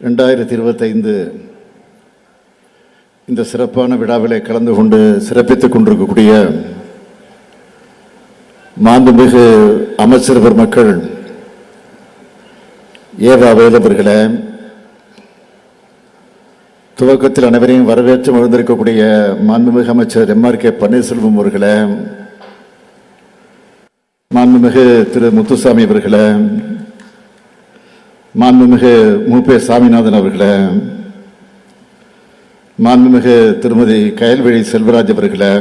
ரெண்டாயிரத்தி இருபத்தைந்து இந்த சிறப்பான விழாவிலே கலந்து கொண்டு சிறப்பித்துக் கொண்டிருக்கக்கூடிய மாண்புமிகு அமைச்சர் பெருமக்கள் ஏவா வேலவர்களே துவக்கத்தில் அனைவரையும் வரவேற்று மகிழ்ந்திருக்கக்கூடிய மாண்புமிகு அமைச்சர் எம்ஆர் கே பன்னீர்செல்வம் அவர்களே மாண்புமிகு திரு முத்துசாமி அவர்களே மாண்புமிகு மூப்பே சாமிநாதன் அவர்களே மாண்புமிகு திருமதி கயல்வழி செல்வராஜ் அவர்களே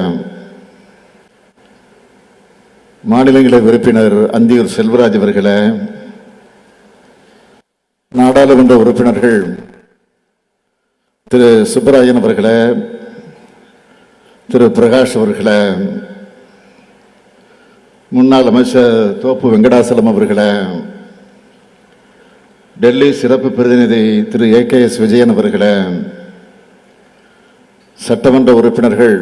மாநிலங்களவை உறுப்பினர் அந்தியூர் செல்வராஜ் அவர்களே நாடாளுமன்ற உறுப்பினர்கள் திரு. சுப்பராயன் அவர்களே திரு. பிரகாஷ் அவர்களே முன்னாள் அமைச்சர் தோப்பு வெங்கடாசலம் அவர்களே டெல்லி சிறப்பு பிரதிநிதி Thiru A K S Vijayan அவர்களை சட்டமன்ற உறுப்பினர்கள்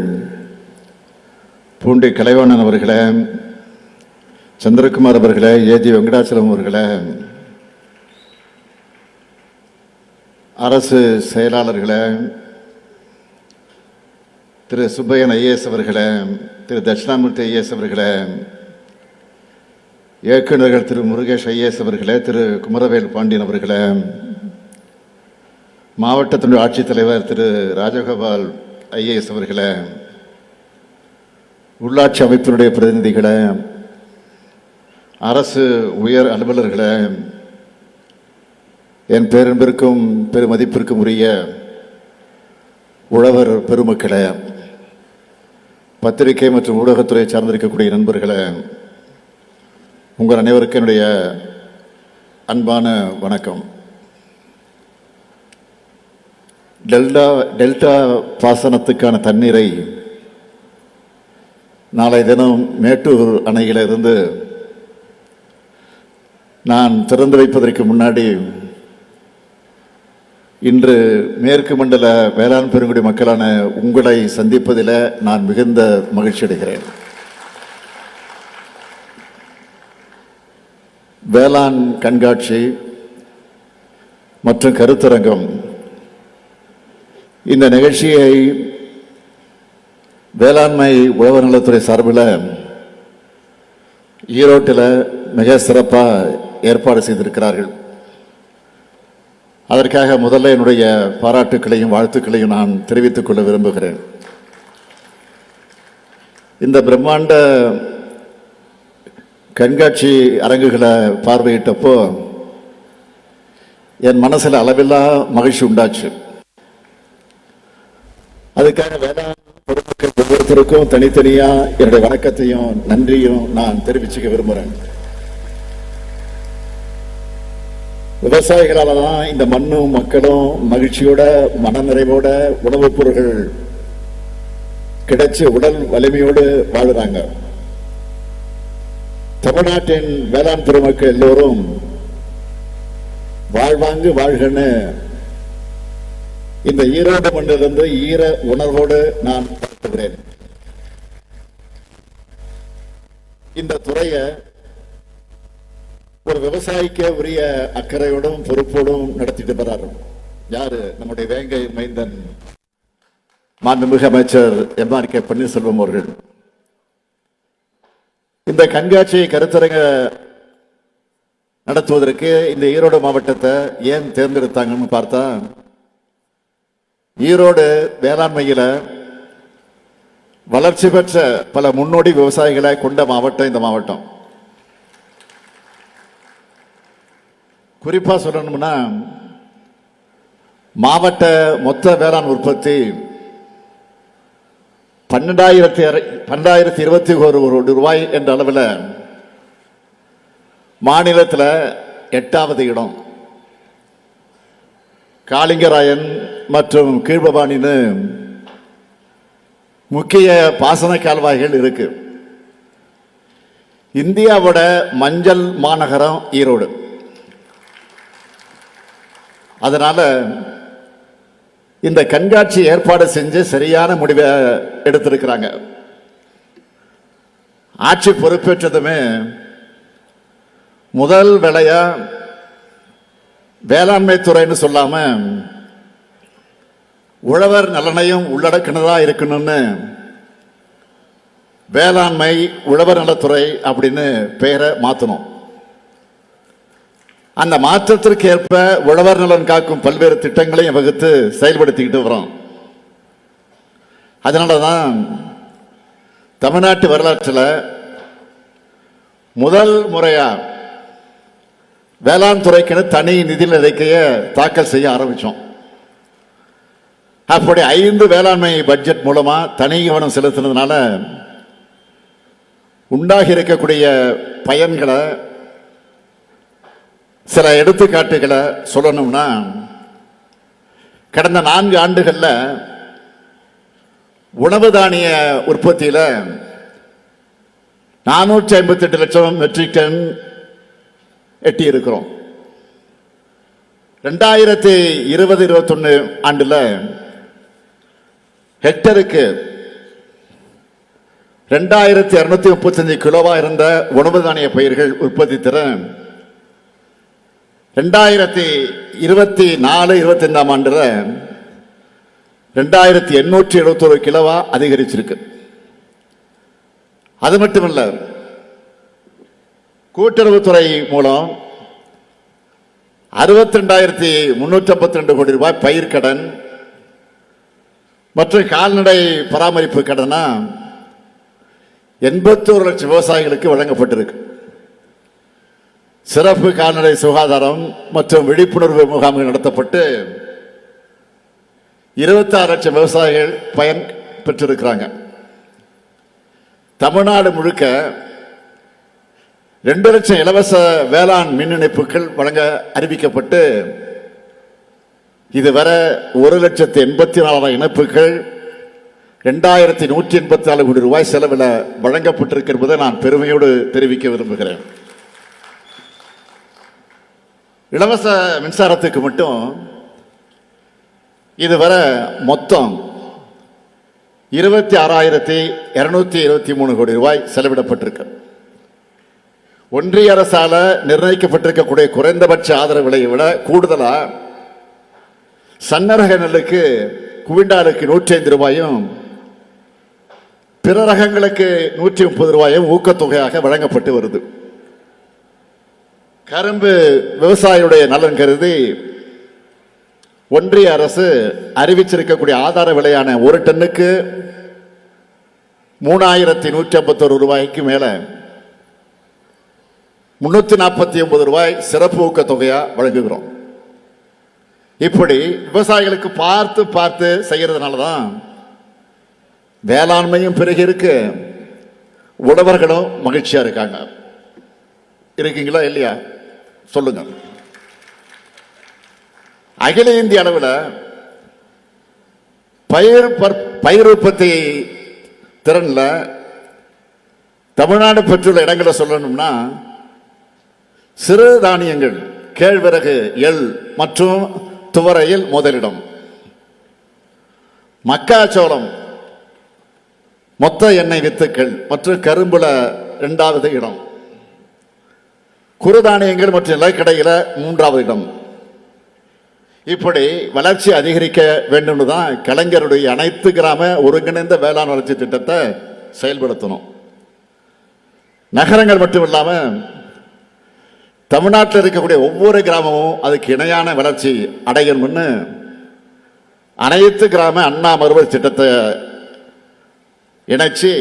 பூண்டி கலைவாணன் அவர்களே சந்திரகுமார் அவர்களே ஏஜி வெங்கடாச்சலம் அவர்களே அரசு செயலாளர்களே திரு சுப்பையன் ஐஏஎஸ் அவர்களே திரு தட்சிணாமூர்த்தி ஐஏஎஸ் அவர்களே இயக்குநர்கள் திரு முருகேஷ் ஐஏஎஸ் அவர்களே திரு குமரவேல் பாண்டியன் அவர்களே மாவட்டத்தினுடைய ஆட்சித்தலைவர் திரு ராஜகோபால் ஐஏஎஸ் அவர்களே உள்ளாட்சி அமைப்பினுடைய பிரதிநிதிகளே அரசு உயர் அலுவலர்களே என் பேரன்பிற்கும் பெருமதிப்பிற்கும் உரிய உழவர் பெருமக்களே பத்திரிகை மற்றும் ஊடகத்துறை சார்ந்திருக்கக்கூடிய நண்பர்களே உங்கள் அனைவருக்கும் என்னுடைய அன்பான வணக்கம். டெல்டா டெல்டா பாசனத்துக்கான தண்ணீரை நாளை தினம் மேட்டூர் அணையிலிருந்து நான் திறந்து வைப்பதற்கு முன்னாடி இன்று மேற்கு மண்டல வேளாண் பெருங்குடி மக்களான உங்களை சந்திப்பதில் நான் மிகுந்த மகிழ்ச்சி அடைகிறேன் வேளாண் கண்காட்சி மற்றும் கருத்தரங்கம். இந்த நிகழ்ச்சியை வேளாண்மை உழவர் நலத்துறை சார்பில் ஈரோட்டில் மிக சிறப்பாக ஏற்பாடு செய்திருக்கிறார்கள். அதற்காக முதல்ல என்னுடைய பாராட்டுக்களையும் வாழ்த்துக்களையும் நான் தெரிவித்துக் கொள்ள விரும்புகிறேன். இந்த பிரம்மாண்ட கண்காட்சி அரங்குகளை பார்வையிட்டப்போ என் மனசில் அளவில்லா மகிழ்ச்சி உண்டாச்சு. அதுக்காக வேளாண் பொதுமக்கள் ஒவ்வொருத்தருக்கும் தனித்தனியா என்னுடைய வணக்கத்தையும் நன்றியும் நான் தெரிவிச்சுக்க விரும்புகிறேன் விவசாயிகளால தான் இந்த மண்ணும் மக்களும் மகிழ்ச்சியோட மனநிறைவோட உணவுப் பொருட்கள் கிடைச்சு உடல் வலிமையோடு வாழ்கிறாங்க தமிழ்நாட்டின் வேளாண் பெருமக்கள் எல்லோரும் வாழ்வாங்கு வாழ்கன்னு இந்த ஈரோடு மண்ணிலிருந்து ஈர உணர்வோடு நான் பார்க்கிறேன். இந்த துறையை ஒரு விவசாயிக்க உரிய அக்கறையோடும் பொறுப்போடும் நடத்திட்டு வர்றாரு யாரு? நம்முடைய வேங்கை மைந்தன் மாண்புமிகு அமைச்சர் எம் ஆர் கே பன்னீர்செல்வம் அவர்கள். இந்த கண்காட்சியை கருத்தரங்க நடத்துவதற்கு இந்த ஈரோடு மாவட்டத்தை ஏன் தேர்ந்தெடுத்தாங்கன்னு பார்த்தா ஈரோடு வேளாண்மையில் வளர்ச்சி பெற்ற பல முன்னோடி விவசாயிகளை கொண்ட மாவட்டம் இந்த மாவட்டம். குறிப்பாக சொல்லணும்னா மாவட்ட மொத்த வேளாண் உற்பத்தி பன்னெண்டாயிரத்தி பன்னெண்டாயிரத்தி இருபத்தி ஒரு கோடி ரூபாய் என்ற அளவில் மாநிலத்தில் எட்டாவது இடம். காளிங்கராயன் மற்றும் கீழ்பவானின்னு முக்கிய பாசன கால்வாய்கள் இருக்கு. இந்தியாவோட மஞ்சள் மாநகரம் ஈரோடு. அதனால இந்த கண்காட்சி ஏற்பாடு செஞ்சு சரியான முடிவை எடுத்திருக்கிறாங்க. ஆட்சி பொறுப்பேற்றதுமே முதல் வேலையா வேளாண்மை துறைன்னு சொல்லாம உழவர் நலனையும் உள்ளடக்கினதா இருக்கணும்னு வேளாண்மை உழவர் நலத்துறை அப்படின்னு பெயரை மாத்தணும். அந்த மாற்றத்திற்கு ஏற்ப உழவர் நலன் காக்கும் பல்வேறு திட்டங்களையும் வகுத்து செயல்படுத்திக்கிட்டு வரோம் அதனால தான் தமிழ்நாட்டு வரலாற்றில் முதல் முறையாக வேளாண் துறைக்குன்னு தனி நிதி அறிக்கையை தாக்கல் செய்ய ஆரம்பித்தோம் அப்படி ஐந்து வேளாண்மை பட்ஜெட் மூலமாக தனி கவனம் செலுத்தினதுனால உண்டாகி இருக்கக்கூடிய பயன்களை சில எடுத்துக்காட்டுகளை சொல்லணும்னா கடந்த நான்கு ஆண்டுகளில் உணவு தானிய உற்பத்தியில் நானூற்றி ஐம்பத்தெட்டு லட்சம் மெட்ரிக் டன் எட்டி இருக்கிறோம் ரெண்டாயிரத்தி இருபது இருபத்தொன்னு ஆண்டில் ஹெக்டருக்கு ரெண்டாயிரத்தி இரநூத்தி முப்பத்தஞ்சு கிலோவாக இருந்த உணவு தானிய பயிர்கள் உற்பத்தி திறன் ரெண்டாயிரத்தி இருபத்தி நாலு இருபத்தி ஐந்தாம் ஆண்டுல ரெண்டாயிரத்தி எண்ணூற்றி எழுபத்தொரு கிலோவா அதிகரிச்சிருக்கு. அது மட்டுமல்ல கூட்டுறவுத்துறை மூலம் அறுபத்தி ரெண்டாயிரத்தி முன்னூற்றி ஐம்பத்தி ரெண்டு கோடி ரூபாய் பயிர்க்கடன் மற்றும் கால்நடை பராமரிப்பு கடனா எண்பத்தோரு லட்சம் விவசாயிகளுக்கு வழங்கப்பட்டிருக்கு. சிறப்பு கால்நடை சுகாதாரம் மற்றும் விழிப்புணர்வு முகாம்கள் நடத்தப்பட்டு இருபத்தாறு லட்சம் விவசாயிகள் பயன் பெற்றிருக்கிறாங்க. தமிழ்நாடு முழுக்க ரெண்டு லட்சம் இலவச வேளாண் மின் இணைப்புகள் வழங்க அறிவிக்கப்பட்டு இதுவரை ஒரு லட்சத்து எண்பத்தி நாலாயிரம் இணைப்புகள் ரெண்டாயிரத்தி நூற்றி எண்பத்தி நாலு கோடி ரூபாய் செலவில் வழங்கப்பட்டிருக்கிறதை நான் பெருமையோடு தெரிவிக்க விரும்புகிறேன். இலவச மின்சாரத்துக்கு மட்டும் இதுவரை மொத்தம் இருபத்தி ஆறாயிரத்தி இருநூத்தி இருபத்தி மூணு கோடி ரூபாய் செலவிடப்பட்டிருக்கு. ஒன்றிய அரசால் நிர்ணயிக்கப்பட்டிருக்கக்கூடிய குறைந்தபட்ச ஆதரவு விலையை விட கூடுதலாக சன்னரக நெல்லுக்கு குவிண்டாலுக்கு நூற்றி ஐந்து ரூபாயும் பிற ரகங்களுக்கு நூற்றி முப்பது ரூபாயும் ஊக்கத்தொகையாக வழங்கப்பட்டு வருது. கரும்பு விவசாயியுடைய நலன் கருதி ஒன்றிய அரசு அறிவிச்சிருக்கக்கூடிய ஆதார விலையான ஒரு டன்னுக்கு மூணாயிரத்தி நூற்றி ஐம்பத்தொரு ரூபாய்க்கு மேலே முன்னூற்றி நாற்பத்தி ஒன்பது ரூபாய் சிறப்பு ஊக்கத்தொகையாக வழங்குகிறோம். இப்படி விவசாயிகளுக்கு பார்த்து பார்த்து செய்கிறதுனால தான் வேளாண்மையும் பிறகு இருக்கு. உழவர்களும் மகிழ்ச்சியாக இருக்காங்க. இருக்கீங்களா இல்லையா? சொல்லுங்க. அகில இந்திய அளவில் பயிர் பயிர் உற்பத்தி திறனில் தமிழ்நாடு பெற்றுள்ள இடங்களை சொல்லணும்னா சிறு தானியங்கள் கேழ்வரகு எள் மற்றும் துவரையில் முதலிடம். மக்காச்சோளம் மொத்த எண்ணெய் வித்துக்கள் மற்றும் கரும்புல இரண்டாவது இடம். குறுதானியங்கள் மற்றும் நிலக்கடையில் மூன்றாவது இடம். இப்படி வளர்ச்சி அதிகரிக்க வேண்டும்னு தான் கலைஞருடைய அனைத்து கிராம ஒருங்கிணைந்த வேளாண் வளர்ச்சி திட்டத்தை செயல்படுத்தணும். நகரங்கள் மட்டும் இல்லாமல் தமிழ்நாட்டில் இருக்கக்கூடிய ஒவ்வொரு கிராமமும் அதுக்கு இணையான வளர்ச்சி அடையணும்னு அனைத்து கிராம அண்ணா மறுவர் திட்டத்தை இணைச்சி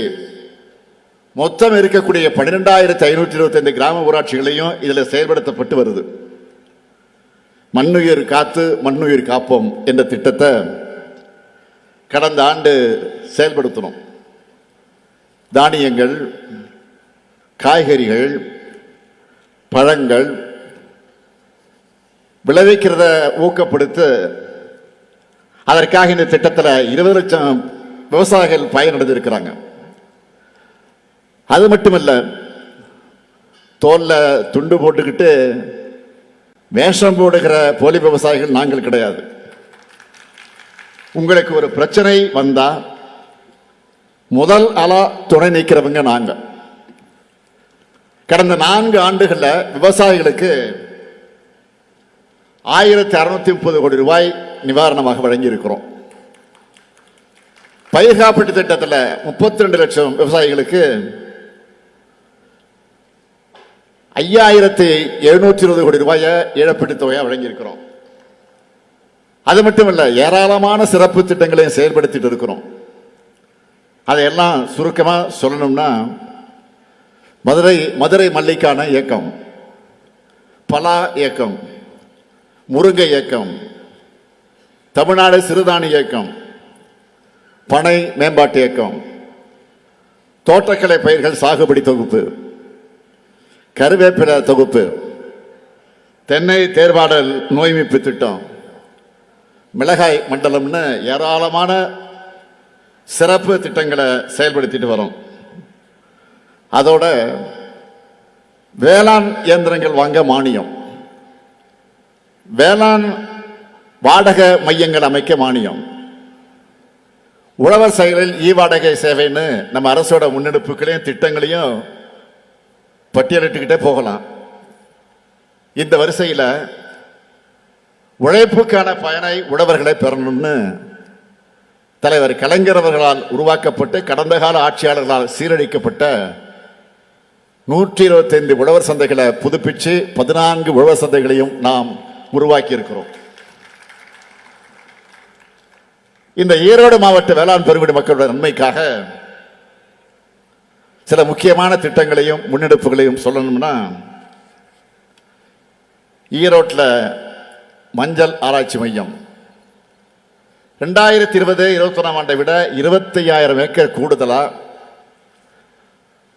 மொத்தம் இருக்கக்கூடிய பன்னிரெண்டாயிரத்தி ஐநூற்றி இருபத்தைந்து கிராம ஊராட்சிகளையும் இதில் செயல்படுத்தப்பட்டு வருது. மண்ணுயிர் காத்து மண்ணுயிர் காப்போம் என்ற திட்டத்தை கடந்த ஆண்டு செயல்படுத்தணும் தானியங்கள் காய்கறிகள் பழங்கள் விளைவிக்கிறத ஊக்கப்படுத்த அதற்காக இந்த திட்டத்தில் இருபது லட்சம் விவசாயிகள் பயனடைஞ்சிருக்கிறாங்க. அது மட்டுமல்ல தோல்ல துண்டு போட்டுக்கிட்டு வேஷம் போடுகிற போலி விவசாயிகள் நாங்கள் கிடையாது. உங்களுக்கு ஒரு பிரச்சனை வந்தா முதல் அலா துணை நீக்கிறவங்க நாங்கள் கடந்த நான்கு ஆண்டுகளில் விவசாயிகளுக்கு ஆயிரத்தி அறுநூத்தி முப்பது கோடி ரூபாய் நிவாரணமாக வழங்கியிருக்கிறோம். பயிர் காப்பீட்டு திட்டத்தில் முப்பத்தி ரெண்டு லட்சம் விவசாயிகளுக்கு ஐயாயிரத்தி எழுநூற்றி இருபது கோடி ரூபாயை இழப்பீட்டு தொகையாக வழங்கியிருக்கிறோம். அது மட்டும் இல்லை ஏராளமான சிறப்பு திட்டங்களையும் செயல்படுத்திட்டு இருக்கிறோம். அதையெல்லாம் சுருக்கமாக சொல்லணும்னா மதுரை மதுரை மல்லிக்கான இயக்கம் பலா இயக்கம் முருங்கை இயக்கம் தமிழ்நாடு சிறுதானி இயக்கம் பனை மேம்பாட்டு இயக்கம் தோட்டக்கலை பயிர்கள் சாகுபடி தொகுப்பு கருவேப்பிலை தொகுப்பு. தென்னை தேர்வாடல் நோய் மீட்பு திட்டம். மிளகாய் மண்டலம்னு ஏராளமான சிறப்பு திட்டங்களை செயல்படுத்திட்டு வரோம். அதோட வேளாண் இயந்திரங்கள் வாங்க மானியம். வேளாண் வாடகை மையங்கள் அமைக்க மானியம். உழவர் செயலில் இ வாடகை சேவைன்னு நம்ம அரசோட முன்னெடுப்புகளையும் திட்டங்களையும் பட்டியலிட்டுக்கிட்டே போகலாம். இந்த வரிசையில் உழைப்புக்கான பயனை உழவர்களை பெறணும்னு தலைவர் கலைஞரவர்களால் உருவாக்கப்பட்டு கடந்த கால ஆட்சியாளர்களால் சீரழிக்கப்பட்ட நூற்றி இருபத்தைந்து உழவர் சந்தைகளை புதுப்பிச்சு பதினான்கு உழவர் சந்தைகளையும் நாம் உருவாக்கி இருக்கிறோம் இந்த ஈரோடு மாவட்ட வேளாண் பெருங்குடி மக்களுடைய நன்மைக்காக சில முக்கியமான திட்டங்களையும் முன்னெடுப்புகளையும் சொல்லணும்னா ஈரோட்டில் மஞ்சள் ஆராய்ச்சி மையம். ரெண்டாயிரத்தி இருபது இருபத்தொன்னாம் ஆண்டை விட இருபத்தையாயிரம் ஏக்கர் கூடுதலாக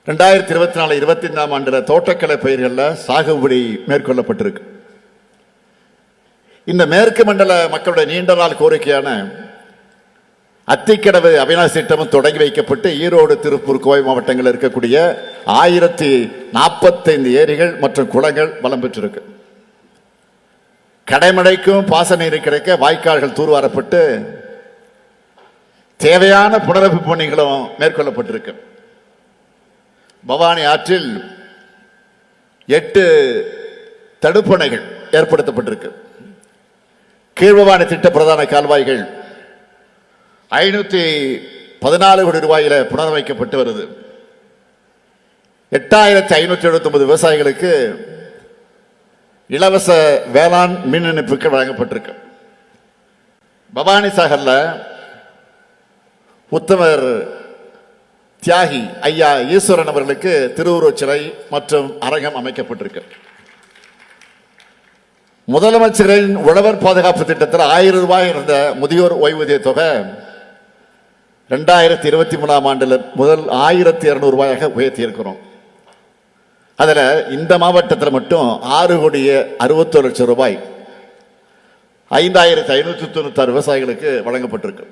ரெண்டாயிரத்தி இருபத்தி நாலு இருபத்தி ஐந்தாம் ஆண்டுல தோட்டக்கலை பயிர்களில் சாகுபடி மேற்கொள்ளப்பட்டிருக்கு. இந்த மேற்கு மண்டல மக்களுடைய நீண்ட நாள் கோரிக்கையான அத்திக்கடவு அவினாசி திட்டமும் தொடங்கி வைக்கப்பட்டு ஈரோடு திருப்பூர் கோவை மாவட்டங்களில் இருக்கக்கூடிய ஆயிரத்தி நாற்பத்தைந்து ஏரிகள் மற்றும் குளங்கள் வளம் பெற்றிருக்கு. கடைமடைக்கும் பாசநீர் கிடைக்க வாய்க்கால்கள் தூர்வாரப்பட்டு தேவையான புனரமைப்பு பணிகளும் மேற்கொள்ளப்பட்டிருக்கு. பவானி ஆற்றில் எட்டு தடுப்பணைகள் ஏற்படுத்தப்பட்டிருக்கு. கீழ்பவானி திட்ட பிரதான கால்வாய்கள் ஐநூற்றி பதினாலு கோடி ரூபாயில புனரமைக்கப்பட்டு வருது. எட்டாயிரத்தி ஐநூற்றி எழுபத்தொம்பது விவசாயிகளுக்கு இலவச வேளாண் மின் இணைப்புகள் வழங்கப்பட்டிருக்கு. பவானி சாகர்ல உத்தமர் தியாகி ஐயா ஈஸ்வரன் அவர்களுக்கு திருவுருவச் சிலை மற்றும் அரங்கம் அமைக்கப்பட்டிருக்கு. முதலமைச்சரின் உழவர் பாதுகாப்பு திட்டத்தில் ஆயிரம் ரூபாய் இருந்த முதியோர் ஓய்வூதிய தொகை ரெண்டாயிரத்தி இருபத்தி மூணாம் ஆண்டில் முதல் ஆயிரத்தி இரநூறுபாயாக உயர்த்தியிருக்கிறோம். அதில் இந்த மாவட்டத்தில் மட்டும் ஆறு கோடியே அறுபத்தொரு லட்சம் ரூபாய் ஐந்தாயிரத்தி ஐநூற்றி தொண்ணூத்தாறு விவசாயிகளுக்கு வழங்கப்பட்டிருக்கு.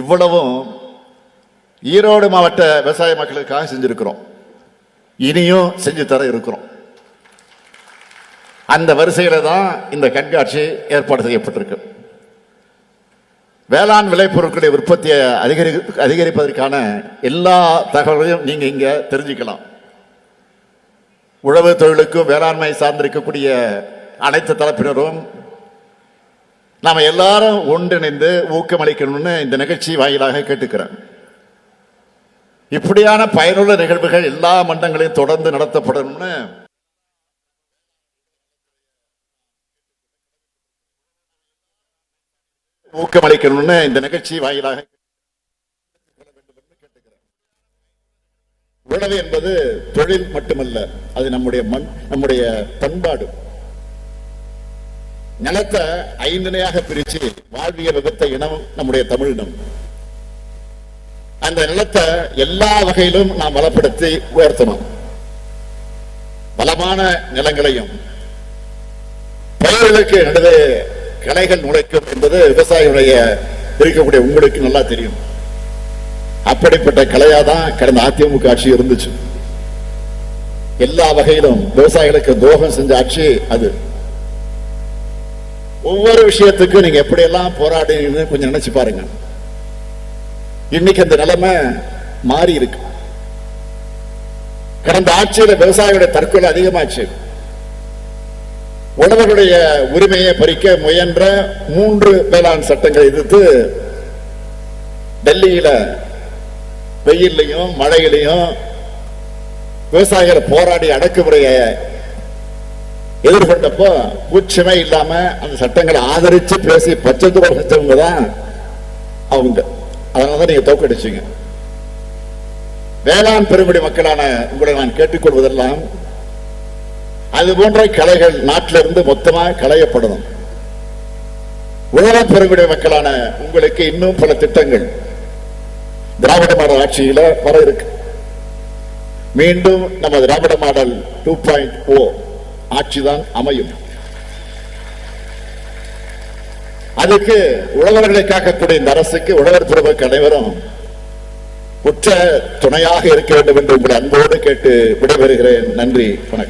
இவ்வளவும் ஈரோடு மாவட்ட விவசாய மக்களுக்காக செஞ்சுருக்கிறோம். இனியும் செஞ்சு தர இருக்கிறோம். அந்த வரிசையில் தான் இந்த கண்காட்சி ஏற்பாடு செய்யப்பட்டிருக்கு. வேளாண் விளைபொருட்களுடைய உற்பத்தியை அதிகரி அதிகரிப்பதற்கான எல்லா தகவல்களையும் நீங்கள் இங்கே தெரிஞ்சுக்கலாம். உழவு தொழிலுக்கும் வேளாண்மை சார்ந்திருக்கக்கூடிய அனைத்து தரப்பினரும் நாம் எல்லாரும் ஒன்றிணைந்து ஊக்கமளிக்கணும்னு இந்த நிகழ்ச்சி வாயிலாக கேட்டுக்கிறேன். இப்படியான பயனுள்ள நிகழ்வுகள் எல்லா மண்டங்களையும் தொடர்ந்து நடத்தப்படணும்னு ஊக்கமளிக்கணும்னு இந்த நிகழ்ச்சி வாயிலாக உழவு என்பது தொழில் மட்டுமல்ல அது நம்முடைய மண் நம்முடைய பண்பாடு. நிலத்தை ஐந்திணையாக பிரிச்சு வாழ்வியல் விபத்த இனம் நம்முடைய தமிழினம். அந்த நிலத்தை எல்லா வகையிலும் நாம் வளப்படுத்தி உயர்த்தணும். பலமான நிலங்களையும் பயிர்களுக்கு நடுவே களைகள் நுழைக்கும் என்பது விவசாயியுடைய இருக்கக்கூடிய உங்களுக்கு நல்லா தெரியும். அப்படிப்பட்ட கலையாதான் கடந்த அதிமுக ஆட்சி இருந்துச்சு. எல்லா வகையிலும் விவசாயிகளுக்கு துரோகம் செஞ்ச ஆட்சி அது. ஒவ்வொரு விஷயத்துக்கும் நீங்க எப்படியெல்லாம் போராடுன்னு கொஞ்சம் நினைச்சு பாருங்க. இன்னைக்கு அந்த நிலைமை மாறி இருக்கு. கடந்த ஆட்சியில விவசாயியோட தற்கொலை அதிகமாச்சு. உழவர்களுடைய உரிமையை பறிக்க முயன்ற மூன்று வேளாண் சட்டங்களை எதிர்த்து டெல்லியில வெயிலையும் மழையிலையும் விவசாயிகள் போராடி அடக்குமுறையை எதிர்கொண்டப்போ கூச்சமே இல்லாம அந்த சட்டங்களை ஆதரிச்சு பேசி பச்சைத்துறை செஞ்சவங்க தான் அவங்க. அதனாலதான் நீங்க தோக்கடிச்சீங்க. வேளாண் பெருமடி மக்களான உங்களை நான் கேட்டுக்கொள்வதெல்லாம் அது போன்ற கலைகள் நாட்டிலிருந்து மொத்தமாக களையப்படணும். உலக பெருங்குடி மக்களான உங்களுக்கு இன்னும் பல திட்டங்கள். திராவிட மாடல் ஆட்சியில வர இருக்கு. மீண்டும் நம்ம Dravida model two point O ஆட்சிதான் அமையும். அதுக்கு உழவர்களை காக்கக்கூடிய இந்த அரசுக்கு உழவர் பெருமக்கள் அனைவரும் உற்ற துணையாக இருக்க வேண்டும் என்று உங்களை அன்போடு கேட்டு விடைபெறுகிறேன். நன்றி வணக்கம்.